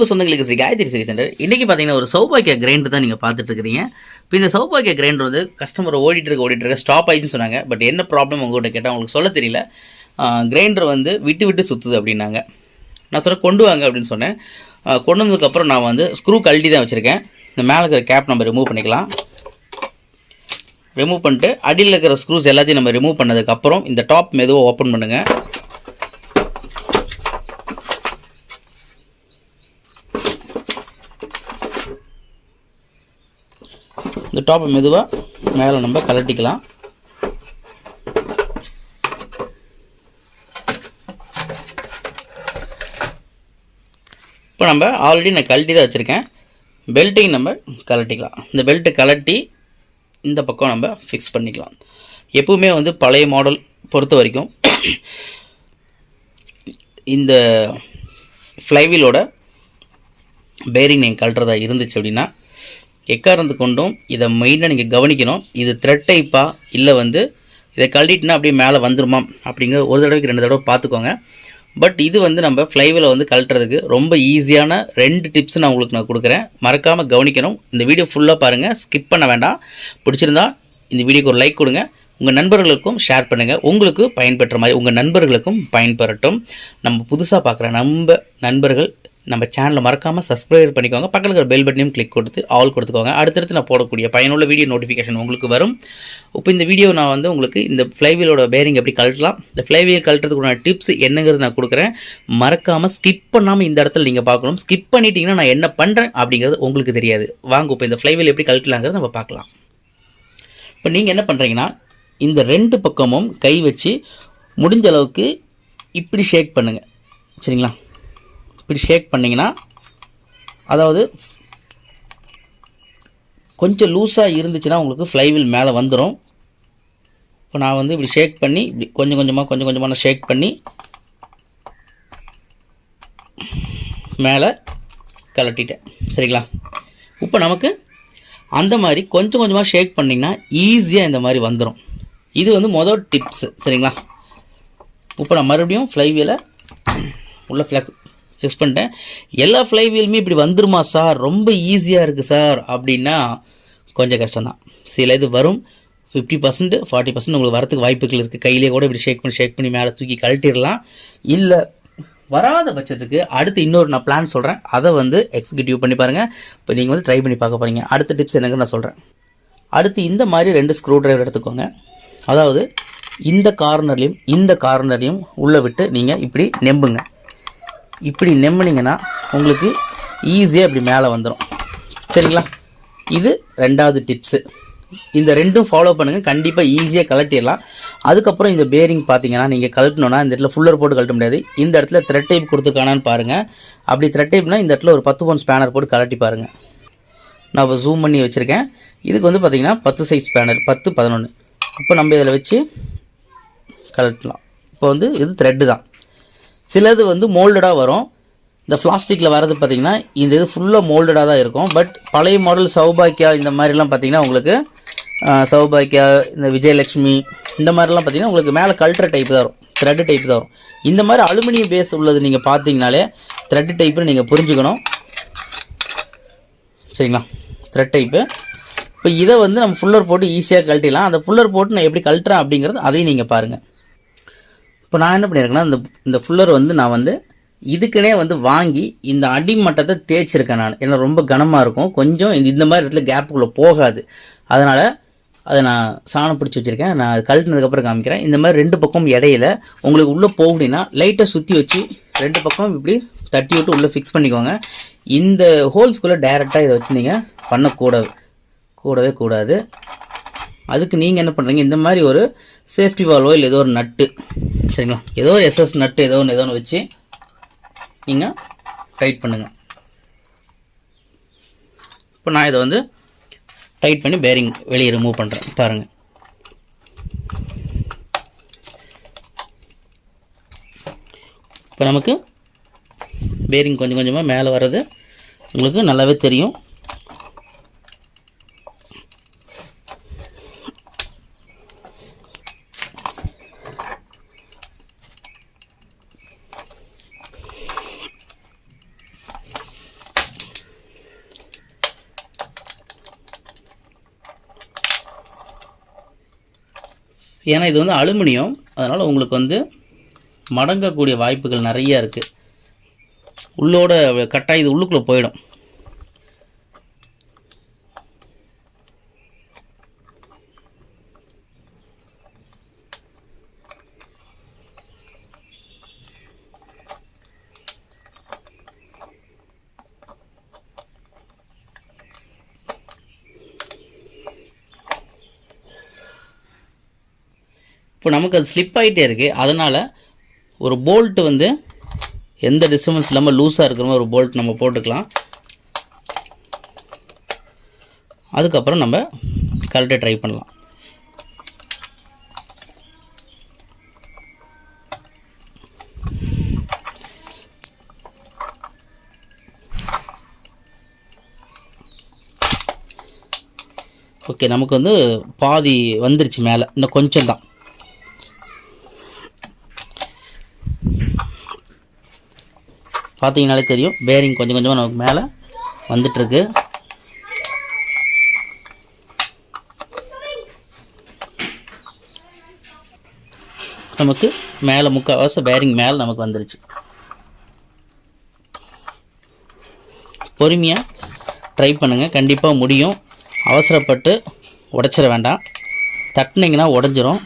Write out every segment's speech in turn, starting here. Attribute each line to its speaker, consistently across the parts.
Speaker 1: அன்பு சொந்தங்களுக்கு ஸ்ரீ காயத்ரி சரி சென்டர் இன்றைக்கி பார்த்தீங்கன்னா ஒரு சௌபாக்கிய கிரைண்டர் தான் நீங்கள் பார்த்துட்டு இருக்கிறீங்க இப்போ இந்த சௌபாக்கிய கிரைண்டர் வந்து கஸ்டமர் ஓடிட்டு இருக்க ஓடிட்டு இருக்க ஸ்டாப் ஆயிடுன்னு சொன்னாங்க பட் என்ன ப்ராப்ளம் உங்கள்கிட்ட கேட்டால் உங்களுக்கு சொல்ல தெரியல கிரைண்டர் வந்து விட்டு விட்டு சுற்றுது அப்படின்னாங்க நான் சொன்னேன் கொண்டு வாங்க அப்படின்னு சொன்னேன் கொண்டு வந்ததுக்கப்புறம் நான் வந்து ஸ்க்ரூ கழட்டி தான் வச்சுருக்கேன் இந்த மேலே இருக்கிற கேப் நம்ம ரிமூவ் பண்ணிக்கலாம் ரிமூவ் பண்ணிட்டு அடியில் இருக்கிற ஸ்க்ரூஸ் எல்லாத்தையும் நம்ம ரிமூவ் பண்ணதுக்கப்புறம் இந்த டாப் மெதுவாக ஓப்பன் பண்ணுங்கள் இந்த டாப்பை மெதுவாக மேலே நம்ம கலட்டிக்கலாம் இப்போ நம்ம ஆல்ரெடி நான் கழட்டி தான் வச்சுருக்கேன் பெல்ட்டையும் நம்ம கலட்டிக்கலாம் இந்த பெல்ட்டு கலட்டி இந்த பக்கம் நம்ம ஃபிக்ஸ் பண்ணிக்கலாம் எப்பவுமே வந்து பழைய மாடல் பொறுத்த வரைக்கும் இந்த ஃப்ளைவீலோட பேரிங் நீங்கள் கழட்டுறதா இருந்துச்சு அப்படின்னா எக்காரணத்து கொண்டும் இதை மெயினாக நீங்கள் கவனிக்கணும் இது த்ரெட் டைப்பாக இல்லை வந்து இதை கழட்டிட்டுனா அப்படியே மேலே வந்துருமா அப்படிங்கிற ஒரு தடவைக்கு ரெண்டு தடவை பார்த்துக்கோங்க பட் இது வந்து நம்ம ஃப்ளைவில் வந்து கழட்டுறதுக்கு ரொம்ப ஈஸியான ரெண்டு டிப்ஸ் நான் உங்களுக்கு நான் கொடுக்குறேன் மறக்காமல் கவனிக்கணும் இந்த வீடியோ ஃபுல்லாக பாருங்கள் ஸ்கிப் பண்ண வேண்டாம் பிடிச்சிருந்தா இந்த வீடியோக்கு ஒரு லைக் கொடுங்க உங்கள் நண்பர்களுக்கும் ஷேர் பண்ணுங்கள் உங்களுக்கு பயன்பெற்ற மாதிரி உங்கள் நண்பர்களுக்கும் பயன்பெறட்டும் நம்ம புதுசாக பார்க்குற நம்ம நண்பர்கள் நம்ம சேனலை மறக்காமல் சப்ஸ்கிரைப் பண்ணிக்கோங்க பக்கத்தில் இருக்கிற பெல் பட்டனையும் கிளிக் கொடுத்து ஆல் கொடுத்துக்கோங்க அடுத்தடுத்து நான் போடக்கூடிய பயனுள்ள வீடியோ நோட்டிஃபிகேஷன் உங்களுக்கு வரும் இப்போ இந்த வீடியோ நான் வந்து உங்களுக்கு இந்த ஃப்ளைவீலோட பேரிங் எப்படி கழட்டலாம் இந்த ஃப்ளைவீல் கழட்டுறதுக்குள்ள டிப்ஸ் என்னங்கிறது நான் கொடுக்குறேன் மறக்காமல் ஸ்கிப் பண்ணாமல் இந்த இடத்துல நீங்கள் பார்க்கணும் ஸ்கிப் பண்ணிட்டீங்கன்னா நான் என்ன பண்ணுறேன் அப்படிங்கிறது உங்களுக்கு தெரியாது வாங்க இப்போ இந்த ஃப்ளைவீல் எப்படி கழட்டலாங்கிறத நம்ம பார்க்கலாம் இப்போ நீங்கள் என்ன பண்ணுறீங்கன்னா இந்த ரெண்டு பக்கமும் கை வச்சு முடிஞ்ச அளவுக்கு இப்படி ஷேக் பண்ணுங்கள் சரிங்களா இப்படி ஷேக் பண்ணிங்கன்னா அதாவது கொஞ்சம் லூஸாக இருந்துச்சுன்னா உங்களுக்கு ஃப்ளைவில் மேலே வந்துடும் இப்போ நான் வந்து இப்படி ஷேக் பண்ணி இப்படி கொஞ்சம் கொஞ்சமாக கொஞ்சம் கொஞ்சமாக நான் ஷேக் பண்ணி மேலே கலட்டிட்டேன் சரிங்களா இப்போ நமக்கு அந்த மாதிரி கொஞ்சம் கொஞ்சமாக ஷேக் பண்ணிங்கன்னா ஈஸியாக இந்த மாதிரி வந்துடும் இது வந்து மொதல் டிப்ஸு சரிங்களா இப்போ நான் மறுபடியும் ஃப்ளைவேல உள்ள ஃப்ளக்ஸ் ஃபிக்ஸ் பண்ணிட்டேன் எல்லா ஃப்ளைவீலுமே இப்படி வந்துருமா சார் ரொம்ப ஈஸியாக இருக்குது சார் அப்படின்னா கொஞ்சம் கஷ்டம்தான் சில இது வரும் ஃபிஃப்டி பர்சன்ட் ஃபார்ட்டி பர்சன்ட் உங்களுக்கு வரத்துக்கு வாய்ப்புகள் இருக்குது கையிலே கூட இப்படி ஷேக் பண்ணி ஷேக் பண்ணி மேலே தூக்கி கழட்டிடலாம் இல்லை வராத பட்சத்துக்கு அடுத்து இன்னொரு நான் பிளான் சொல்கிறேன் அதை வந்து எக்ஸிக்யூட்டிவ் பண்ணி பாருங்கள் இப்போ நீங்கள் வந்து ட்ரை பண்ணி பார்க்க போகிறீங்க அடுத்த டிப்ஸ் எனக்கு நான் சொல்கிறேன் அடுத்து இந்த மாதிரி ரெண்டு ஸ்க்ரூ ட்ரைவர் எடுத்துக்கோங்க அதாவது இந்த கார்னர்லேயும் இந்த கார்னர்லேயும் உள்ளே விட்டு நீங்கள் இப்படி நெம்புங்க இப்படி நிம்மனிங்கன்னா உங்களுக்கு ஈஸியாக இப்படி மேலே வந்துடும் சரிங்களா இது ரெண்டாவது டிப்ஸு இந்த ரெண்டும் ஃபாலோ பண்ணுங்கள் கண்டிப்பாக ஈஸியாக கலட்டிடலாம் அதுக்கப்புறம் இந்த பேரிங் பார்த்தீங்கன்னா நீங்கள் கழட்டணுன்னா இந்த இடத்துல ஃபுல்லர் போட்டு கழட்ட முடியாது இந்த இடத்துல த்ரெட் டைப் கொடுத்துருக்கானான்னு பாருங்கள் அப்படி த்ரெட் டைப்னா இந்த இடத்துல ஒரு பத்து பவுன் ஸ்பேனர் போட்டு கலட்டி பாருங்கள் நான் இப்போ ஜூம் பண்ணி வச்சுருக்கேன் இதுக்கு வந்து பார்த்திங்கன்னா பத்து சைஸ் ஸ்பேனர் பத்து பதினொன்று இப்போ நம்ம இதில் வச்சு கலட்டலாம் இப்போ வந்து இது த்ரெட்டு தான் சிலது வந்து மோல்டடாக வரும் இந்த பிளாஸ்டிக்கில் வரது பார்த்திங்கன்னா இந்த இது ஃபுல்லாக மோல்டடாக தான் இருக்கும் பட் பழைய மாடல் சௌபாக்கியா இந்த மாதிரிலாம் பார்த்திங்கன்னா உங்களுக்கு சௌபாக்கியா இந்த விஜயலக்ஷ்மி இந்த மாதிரிலாம் பார்த்திங்கன்னா உங்களுக்கு மேலே கல்ட்ரு டைப் தான் வரும் த்ரெட்டு டைப் தான் வரும் இந்த மாதிரி அலுமினியம் பேஸ் உள்ளது நீங்கள் பார்த்தீங்கனாலே த்ரெட்டு டைப்புன்னு நீங்கள் புரிஞ்சுக்கணும் சரிங்களா த்ரெட் டைப்பு இப்போ இதை வந்து நம்ம ஃபுல்லர் போட்டு ஈஸியாக கழட்டிடலாம் அந்த ஃபுல்லர் போட்டு நான் எப்படி கழட்டுறேன் அப்படிங்கிறது அதையும் நீங்கள் பாருங்கள் இப்போ நான் என்ன பண்ணியிருக்கேன்னா இந்த இந்த ஃபுல்லர் வந்து நான் வந்து இதுக்குனே வந்து வாங்கி இந்த அடிமட்டத்தை தேய்ச்சிருக்கேன் நான் ஏன்னா ரொம்ப கனமாக இருக்கும் கொஞ்சம் இந்த இந்த மாதிரி இடத்துல கேப்புக்குள்ளே போகாது அதனால் அதை நான் சாணம் பிடிச்சி வச்சுருக்கேன் நான் அது கழட்டினதுக்கப்புறம் காமிக்கிறேன் இந்த மாதிரி ரெண்டு பக்கம் இடையில உங்களுக்கு உள்ளே போகணுன்னா லைட்டாக சுற்றி வச்சு ரெண்டு பக்கம் இப்படி தட்டி விட்டு உள்ளே ஃபிக்ஸ் பண்ணிக்கோங்க இந்த ஹோல்ஸ்குள்ளே டைரெக்டாக இதை வச்சு நீங்கள் பண்ணக்கூடாது கூடவே கூடாது அதுக்கு நீங்கள் என்ன பண்ணுறீங்க இந்த மாதிரி ஒரு சேஃப்டி வால்வோ இல்லை ஏதோ ஒரு நட்டு சரிங்களா ஏதோ ஒரு எஸ்எஸ் நட்டு ஏதோ ஒன்று ஏதோ ஒன்று வச்சு நீங்கள் டைட் பண்ணுங்கள் இப்போ நான் இதை வந்து டைட் பண்ணி பேரிங் வெளியே ரிமூவ் பண்ணுறேன் பாருங்கள் இப்போ நமக்கு பேரிங் கொஞ்சம் கொஞ்சமாக மேலே வர்றது உங்களுக்கு நல்லாவே தெரியும் ஏன்னா இது வந்து அலுமினியம் அதனால் உங்களுக்கு வந்து மடங்கக்கூடிய வாய்ப்புகள் நிறையா இருக்குது உள்ளோட கட்டாயம் இது உள்ளுக்குள்ளே போயிடும் இப்போ நமக்கு அது ஸ்லிப் ஆகிட்டே இருக்குது அதனால் ஒரு போல்ட்டு வந்து எந்த டிஸ்டர்பன்ஸ் இல்லாமல் லூஸாக இருக்கிற மாதிரி ஒரு போல்ட் நம்ம போட்டுக்கலாம் அதுக்கப்புறம் நம்ம கழட்ட ட்ரை பண்ணலாம் ஓகே நமக்கு வந்து பாதி வந்துருச்சு மேலே இன்னும் கொஞ்சம் தான் பார்த்தீங்கனாலே தெரியும் பேரிங் கொஞ்சம் கொஞ்சமாக நமக்கு மேலே வந்துட்டுருக்கு நமக்கு மேலே முக்கால்வாச பேரிங் மேலே நமக்கு வந்துருச்சு பொறுமையாக ட்ரை பண்ணுங்கள் கண்டிப்பாக முடியும் அவசரப்பட்டு உடைச்சிட வேண்டாம் தட்டினீங்கன்னா உடஞ்சிரும்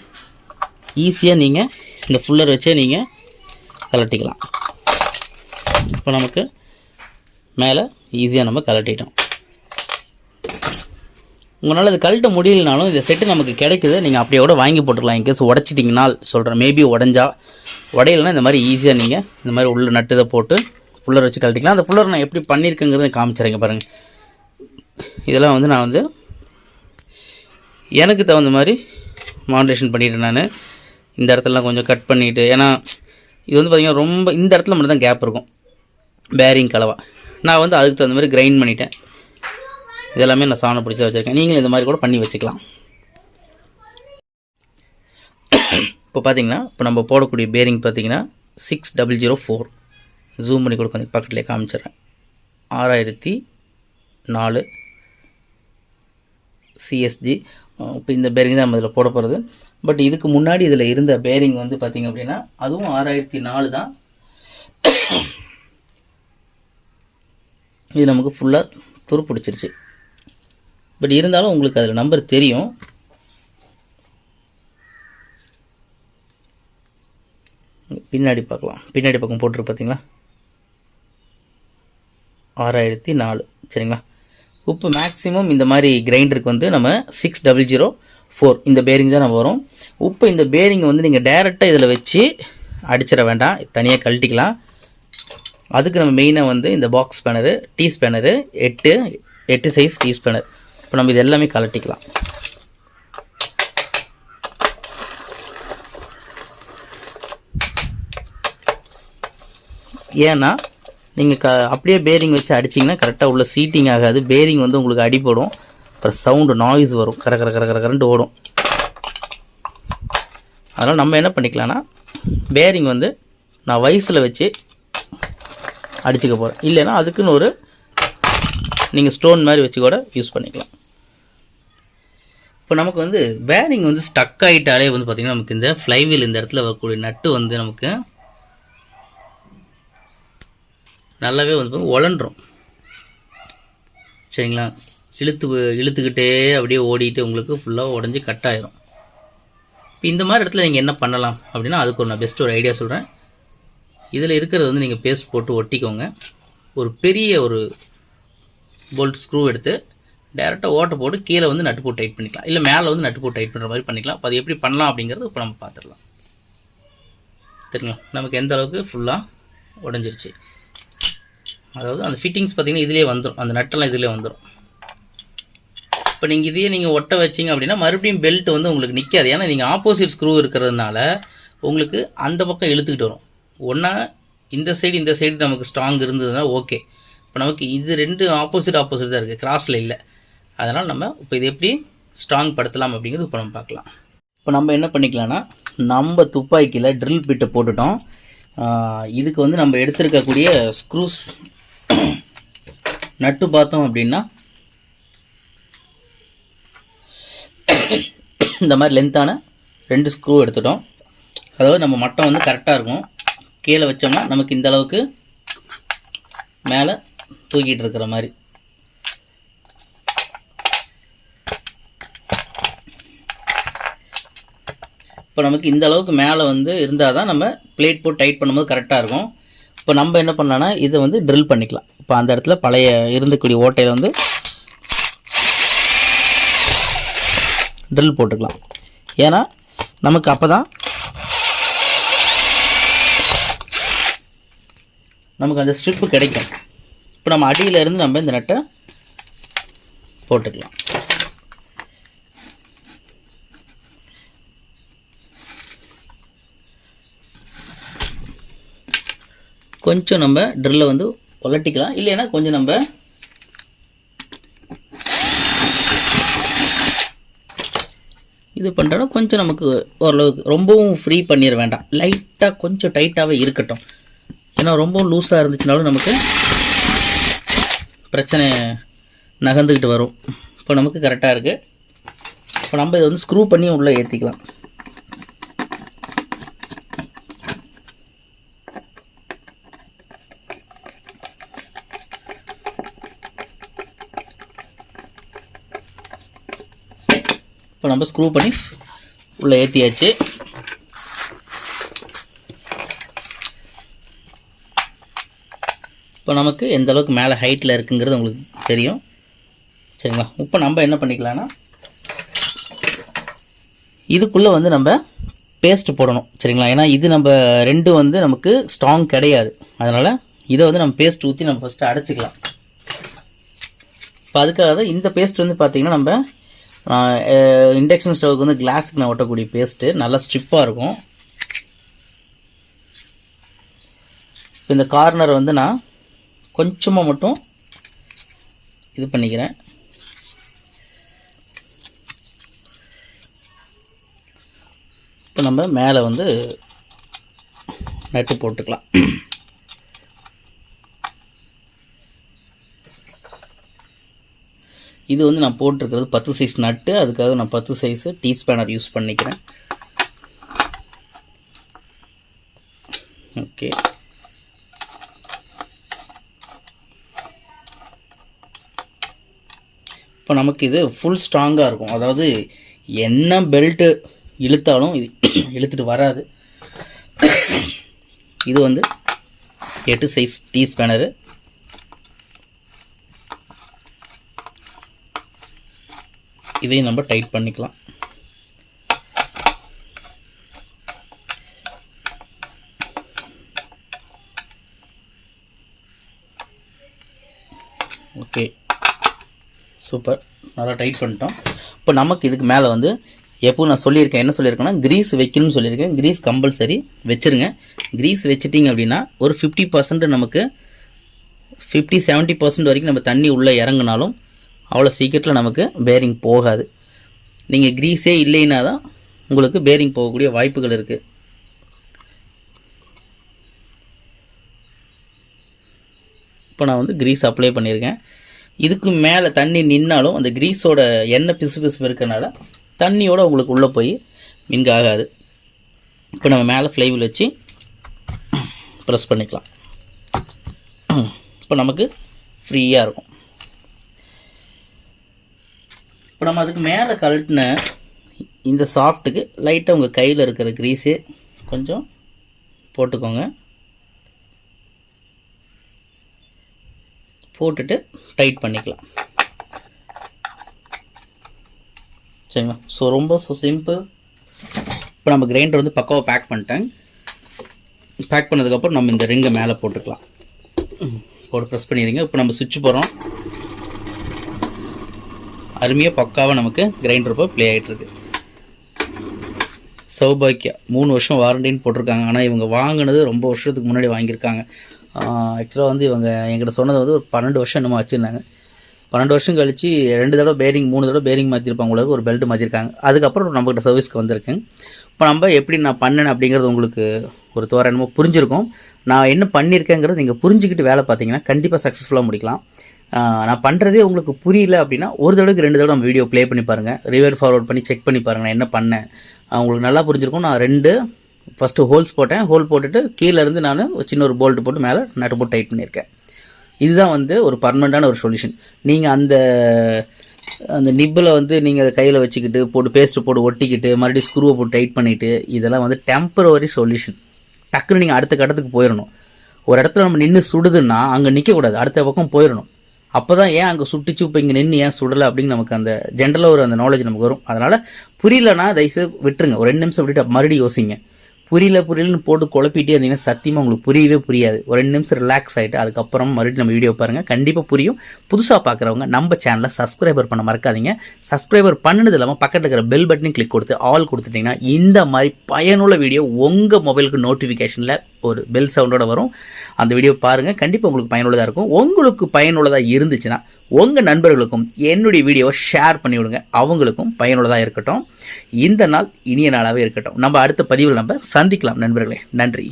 Speaker 1: ஈஸியாக நீங்கள் இந்த ஃபுல்லர் வச்சே நீங்கள் கலட்டிக்கலாம் இப்போ நமக்கு மேலே ஈஸியாக நம்ம கலட்டிட்டோம் உங்களால் இது கழட்ட முடியலனாலும் இந்த செட்டு நமக்கு கிடைக்குது நீங்கள் அப்படியே கூட வாங்கி போட்டுக்கலாம் இன்கேஸ் உடச்சிட்டிங்கன்னா சொல்கிறேன் மேபி உடஞ்சா உடையலனா இந்த மாதிரி ஈஸியாக நீங்கள் இந்த மாதிரி உள்ள நட்டுதை போட்டு ஃபுல்லர் வச்சு கழட்டிக்கலாம் அந்த ஃபுல்லர் நான் எப்படி பண்ணியிருக்கேங்கிறத காமிச்சிடுறேங்க பாருங்கள் இதெல்லாம் வந்து நான் வந்து எனக்கு தகுந்த மாதிரி மாடுலேஷன் பண்ணிவிட்டேன் நான் இந்த இடத்துலலாம் கொஞ்சம் கட் பண்ணிவிட்டு ஏன்னா இது வந்து பார்த்திங்கன்னா ரொம்ப இந்த இடத்துல மட்டும் தான் கேப் இருக்கும் பேரிங் கலவை நான் வந்து அதுக்கு தகுந்த மாதிரி கிரைண்ட் பண்ணிட்டேன் இதெல்லாமே நான் சாணம் பிடிச்சா வச்சுருக்கேன் நீங்களும் இந்த மாதிரி கூட பண்ணி வச்சுக்கலாம் இப்போ பார்த்தீங்கன்னா இப்போ நம்ம போடக்கூடிய பேரிங் பார்த்தீங்கன்னா six double zero four zoom பண்ணி கூட கொஞ்சம் பக்கத்துலேயே காமிச்சிட்றேன் ஆறாயிரத்தி நாலு சிஎஸ்ஜி இப்போ இந்த பேரிங் தான் நம்ம இதில் போட போகிறது பட் இதுக்கு முன்னாடி இதில் இருந்த பேரிங் வந்து பார்த்திங்க அப்படின்னா அதுவும் ஆறாயிரத்தி நாலு தான் இது நமக்கு ஃபுல்லாக துருப்பிடிச்சிருச்சு பட் இருந்தாலும் உங்களுக்கு அதில் நம்பர் தெரியும் பின்னாடி பார்க்கலாம் பின்னாடி பக்கம் போட்டுரு பார்த்தீங்களா ஆறாயிரத்தி நாலு சரிங்களா உப்பு மேக்ஸிமம் இந்த மாதிரி கிரைண்டருக்கு வந்து நம்ம சிக்ஸ் டபுள் ஜீரோ ஃபோர் இந்த பேரிங் தான் நம்ம வரும் உப்பு இந்த பேரிங்கை வந்து நீங்கள் டேரெக்டாக இதில் வச்சு அடிச்சிட வேண்டாம் தனியாக கழட்டிக்கலாம் அதுக்கு நம்ம மெயினாக வந்து இந்த பாக்ஸ் ஸ்பேனரு டீ ஸ்பேனரு எட்டு எட்டு சைஸ் டீ ஸ்பேனர் இப்போ நம்ம இது எல்லாமே கலட்டிக்கலாம் ஏன்னா நீங்கள் க அப்படியே பேரிங் வச்சு அடிச்சிங்கன்னா கரெக்டாக உள்ள சீட்டிங் ஆகாது பேரிங் வந்து உங்களுக்கு அடிப்படும் அப்புறம் சவுண்டு நாய்ஸ் வரும் கர கர கர கரண்டு ஓடும் அதனால் நம்ம என்ன பண்ணிக்கலாம்னா பேரிங் வந்து நான் வயசில் வச்சு அடிச்சுக்க போகிறேன் இல்லைன்னா அதுக்குன்னு ஒரு நீங்கள் ஸ்டோன் மாதிரி வச்சு கூட யூஸ் பண்ணிக்கலாம் இப்போ நமக்கு வந்து பேரிங் வந்து ஸ்டக் ஆகிட்டாலே வந்து பார்த்திங்கன்னா நமக்கு இந்த ஃப்ளைவீல் இந்த இடத்துல வரக்கூடிய நட்டு வந்து நமக்கு நல்லாவே வந்து உழன்றும் சரிங்களா இழுத்து இழுத்துக்கிட்டே அப்படியே ஓடிட்டு உங்களுக்கு ஃபுல்லாக உடஞ்சி கட் ஆயிரும் இப்போ இந்த மாதிரி இடத்துல நீங்கள் என்ன பண்ணலாம் அப்படின்னா அதுக்கு ஒரு நான் பெஸ்ட் ஒரு ஐடியா சொல்கிறேன் இதில் இருக்கிறது வந்து நீங்கள் பேஸ்ட் போட்டு ஒட்டிக்கோங்க ஒரு பெரிய ஒரு போல்ட் ஸ்க்ரூ எடுத்து டேரெக்டாக ஓட்டை போட்டு கீழே வந்து நட்டு போட்டு டைட் பண்ணிக்கலாம் இல்லை மேலே வந்து நட்டு போட்டு டைட் பண்ணுற மாதிரி பண்ணிக்கலாம் அது எப்படி பண்ணலாம் அப்படிங்கிறது இப்போ நம்ம பார்த்துடலாம் தெரியுங்களா நமக்கு எந்த அளவுக்கு ஃபுல்லாக உடஞ்சிருச்சு அதாவது அந்த ஃபிட்டிங்ஸ் பார்த்திங்கன்னா இதிலே வந்துடும் அந்த நட்டெல்லாம் இதிலே வந்துடும் இப்போ நீங்கள் இதையே நீங்கள் ஒட்ட வச்சிங்க அப்படின்னா மறுபடியும் பெல்ட் வந்து உங்களுக்கு நிற்காது ஏன்னா நீங்கள் ஆப்போசிட் ஸ்க்ரூ இருக்கிறதுனால உங்களுக்கு அந்த பக்கம் இழுத்துக்கிட்டு வரும் ஒன்றா இந்த சைடு இந்த சைடு நமக்கு ஸ்ட்ராங் இருந்ததுன்னா ஓகே இப்போ நமக்கு இது ரெண்டு ஆப்போசிட் ஆப்போசிட் தான் இருக்குது கிராஸில் இல்லை அதனால் நம்ம இப்போ இது எப்படி ஸ்ட்ராங் படுத்தலாம் அப்படிங்கிறது இப்போ நம்ம பார்க்கலாம் இப்போ நம்ம என்ன பண்ணிக்கலாம்னா நம்ம துப்பாக்கியில் ட்ரில் பிட்டை போட்டுட்டோம் இதுக்கு வந்து நம்ம எடுத்திருக்கக்கூடிய ஸ்க்ரூஸ் நட்டு பார்த்தோம் அப்படின்னா இந்த மாதிரி லென்த்தான ரெண்டு ஸ்க்ரூ எடுத்துட்டோம் அதாவது நம்ம மட்டம் வந்து கரெக்டாக இருக்கும் கீழே வச்சோம்னா நமக்கு இந்த அளவுக்கு மேலே தூக்கிட்டு இருக்கிற மாதிரி இப்போ நமக்கு இந்த அளவுக்கு மேலே வந்து இருந்தால் தான் நம்ம பிளேட் போட்டு டைட் பண்ணும்போது கரெக்டாக இருக்கும் இப்போ நம்ம என்ன பண்ணலாம்னா இதை வந்து ட்ரில் பண்ணிக்கலாம் இப்போ அந்த இடத்துல பழைய இருந்தக்கூடிய ஓட்டையில் வந்து ட்ரில் போட்டுக்கலாம் ஏன்னா நமக்கு அப்போ தான் நமக்கு அந்த ஸ்ட்ரிப்பு கிடைக்கும் இப்போ நம்ம அடியிலேருந்து நம்ம இந்த நட்டை போட்டுக்கலாம் கொஞ்சம் நம்ம ட்ரில்லை வந்து உலட்டிக்கலாம் இல்லைன்னா கொஞ்சம் நம்ம இது பண்ணுறோன்னா கொஞ்சம் நமக்கு ஓரளவுக்கு ரொம்பவும் ஃப்ரீ பண்ணிட வேண்டாம் லைட்டாக கொஞ்சம் டைட்டாகவே இருக்கட்டும் ஏன்னா ரொம்ப லூஸாக இருந்துச்சுனாலும் நமக்கு பிரச்சனை நகர்ந்துக்கிட்டு வரும் இப்போ நமக்கு கரெக்டாக இருக்குது இப்போ நம்ம இதை வந்து ஸ்க்ரூ பண்ணி உள்ளே ஏற்றிக்கலாம் இப்போ நம்ம ஸ்க்ரூ பண்ணி உள்ளே ஏற்றியாச்சு இப்போ நமக்கு எந்த அளவுக்கு மேலே ஹைட்டில் இருக்குங்கிறது உங்களுக்கு தெரியும் சரிங்களா இப்போ நம்ம என்ன பண்ணிக்கலாம்னா இதுக்குள்ளே வந்து நம்ம பேஸ்ட் போடணும் சரிங்களா ஏன்னா இது நம்ம ரெண்டு வந்து நமக்கு ஸ்ட்ராங் கிடையாது அதனால் இதை வந்து நம்ம பேஸ்ட் ஊற்றி நம்ம ஃபஸ்ட்டு அடைச்சிக்கலாம் இப்போ அதுக்காக தான் இந்த பேஸ்ட் வந்து பார்த்திங்கன்னா நம்ம இண்டக்ஷன் ஸ்டவ்வுக்கு வந்து கிளாஸுக்கு நான் ஒட்டக்கூடிய பேஸ்ட்டு நல்லா ஸ்ட்ரிப்பாக இருக்கும் இப்போ இந்த கார்னர் வந்து நான் கொஞ்சமாக மட்டும் இது பண்ணிக்கிறேன் இப்போ நம்ம மேலே வந்து நட்டு போட்டுக்கலாம் இது வந்து நான் போட்டிருக்கிறது பத்து சைஸ் நட்டு அதுக்காக நான் பத்து சைஸு டீ ஸ்பேனர் யூஸ் பண்ணிக்கிறேன் ஓகே இப்போ நமக்கு இது ஃபுல் ஸ்ட்ராங்காக இருக்கும் அதாவது என்ன பெல்ட்டு இழுத்தாலும் இது இழுத்துட்டு வராது இது வந்து எட்டு சைஸ் டீ ஸ்பேனரு இதையும் நம்ம டைட் பண்ணிக்கலாம் சூப்பர் நல்லா டைட் பண்ணிட்டோம் இப்போ நமக்கு இதுக்கு மேலே வந்து எப்போ நான் சொல்லியிருக்கேன் என்ன சொல்லியிருக்கேன்னா கிரீஸ் வைக்கணும்னு சொல்லியிருக்கேன் கிரீஸ் கம்பல்சரி வச்சுருங்க கிரீஸ் வச்சுட்டிங்க அப்படின்னா ஒரு ஃபிஃப்டி பர்சன்ட் நமக்கு ஃபிஃப்டி செவன்ட்டி பர்சன்ட் வரைக்கும் நம்ம தண்ணி உள்ளே இறங்கினாலும் அவ்வளோ சீக்கிரத்தில் நமக்கு பேரிங் போகாது நீங்கள் கிரீஸே இல்லைன்னா தான் உங்களுக்கு பேரிங் போகக்கூடிய வாய்ப்புகள் இருக்குது இப்போ நான் வந்து கிரீஸ் அப்ளை பண்ணியிருக்கேன் இதுக்கு மேலே தண்ணி நின்னாலும் அந்த கிரீஸோட எண்ணெய் பிசு பிசுப்பு இருக்கிறனால தண்ணியோடு உங்களுக்கு உள்ளே போய் மின்க ஆகாது இப்போ நம்ம மேலே ஃப்ளைவில் வச்சு ப்ரெஸ் பண்ணிக்கலாம் இப்போ நமக்கு ஃப்ரீயாக இருக்கும் இப்போ நம்ம அதுக்கு மேலே கழட்டின இந்த சாஃப்ட்டுக்கு லைட்டாக உங்கள் கையில் இருக்கிற க்ரீஸு கொஞ்சம் போட்டுக்கோங்க போட்டுட்டு டைட் பண்ணிக்கலாம் சரிங்களா ஸோ ரொம்ப ஸோ சிம்பிள் இப்போ நம்ம கிரைண்டர் வந்து பக்காவாக பேக் பண்ணிட்டேன் பேக் பண்ணதுக்கப்புறம் நம்ம இந்த ரிங்கை மேலே போட்டுக்கலாம் போட்டு ப்ரெஸ் பண்ணிடுங்க இப்போ நம்ம சுவிட்ச் போகிறோம் அருமையாக பக்காவாக நமக்கு கிரைண்டர் போய் ப்ளே ஆகிட்டுருக்கு சௌபாக்கியா மூணு வருஷம் வாரண்டின்னு போட்டிருக்காங்க ஆனால் இவங்க வாங்கினது ரொம்ப வருஷத்துக்கு முன்னாடி வாங்கியிருக்காங்க ஆக்சுவலாக வந்து இவங்க என்கிட்ட சொன்னது வந்து ஒரு பன்னெண்டு வருஷம் என்னமோ வச்சுருந்தாங்க பன்னெண்டு வருஷம் கழித்து ரெண்டு தடவை பேரிங் மூணு தடவை பேரிங் மாற்றிருப்பாங்க உங்களுக்கு ஒரு பெல்ட் மாற்றிருக்காங்க அதுக்கப்புறம் நம்மகிட்ட சர்வீஸ்க்கு வந்திருக்கேன் இப்போ நம்ம எப்படி நான் பண்ணேன் அப்படிங்கிறது உங்களுக்கு ஒரு தோராயமாக புரிஞ்சிருக்கும் நான் என்ன பண்ணியிருக்கேங்கிறது நீங்கள் புரிஞ்சுக்கிட்டு வேலை பார்த்தீங்கன்னா கண்டிப்பாக சக்ஸஸ்ஃபுல்லாக முடிக்கலாம் நான் பண்ணுறதே உங்களுக்கு புரியல அப்படின்னா ஒரு தடவைக்கு ரெண்டு தடவை நம்ம வீடியோ ப்ளே பண்ணி பாருங்கள் ரிவர்ட் ஃபார்வர்ட் பண்ணி செக் பண்ணி பாருங்கள் நான் என்ன பண்ணேன் உங்களுக்கு நல்லா புரிஞ்சிருக்கும் நான் ரெண்டு ஃபஸ்ட்டு ஹோல்ஸ் போட்டேன் ஹோல் போட்டுட்டு கீழேருந்து நான் சின்ன ஒரு போல்ட்டு போட்டு மேலே நட்டு போட்டு டைட் பண்ணியிருக்கேன் இதுதான் வந்து ஒரு பர்மனெண்ட்டான ஒரு சொல்யூஷன் நீங்கள் அந்த அந்த நிப்பில் வந்து நீங்கள் அதை கையில் வச்சுக்கிட்டு போட்டு பேஸ்ட்டு போட்டு ஒட்டிக்கிட்டு மறுபடியும் ஸ்க்ரூவை போட்டு டைட் பண்ணிவிட்டு இதெல்லாம் வந்து டெம்பரவரி சொல்யூஷன் டக்குன்னு நீங்கள் அடுத்த கட்டத்துக்கு போயிடணும் ஒரு இடத்துல நம்ம நின்று சுடுதுன்னா அங்கே நிற்கக்கூடாது அடுத்த பக்கம் போயிடணும் அப்போ தான் ஏன் அங்கே சுட்டுச்சு இப்போ இங்கே நின்று ஏன் சுடலை அப்படின்னு நமக்கு அந்த ஜென்ரலாக ஒரு அந்த நாலேஜ் நமக்கு வரும் அதனால் புரியலன்னா தயவுசு விட்டுருங்க ஒரு ரெண்டு நிமிஷம் விட்டுட்டு மறுபடியும் யோசிங்க புரியல புரியலன்னு போட்டு குழப்பிட்டே இருந்தீங்கன்னா சத்தியமாக உங்களுக்கு புரியவே புரியாது ஒரு ரெண்டு நிமிஷம் ரிலாக்ஸ் ஆகிட்டு அதுக்கப்புறம் மறுபடியும் நம்ம வீடியோ பாருங்கள் கண்டிப்பாக புரியும் புதுசாக பார்க்குறவங்க நம்ம சேனலை சப்ஸ்கிரைபர் பண்ண மறக்காதீங்க சப்ஸ்கிரைபர் பண்ணது இல்லாமல் பக்கத்தில் இருக்கிற பெல் பட்டனையும் கிளிக் கொடுத்து ஆல் கொடுத்துட்டிங்கன்னா இந்த மாதிரி பயனுள்ள வீடியோ உங்கள் மொபைலுக்கு நோட்டிஃபிகேஷனில் ஒரு பெல் சவுண்டோட வரும் அந்த வீடியோ பாருங்கள் கண்டிப்பாக உங்களுக்கு பயனுள்ளதாக இருக்கும் உங்களுக்கு பயனுள்ளதாக இருந்துச்சுன்னா உங்கள் நண்பர்களுக்கும் என்னுடைய வீடியோவை ஷேர் பண்ணிவிடுங்க அவங்களுக்கும் பயனுள்ளதாக இருக்கட்டும் இந்த நாள் இனிய நாளாகவே இருக்கட்டும் நம்ம அடுத்த பதிவில் நம்ம சந்திக்கலாம் நண்பர்களே நன்றி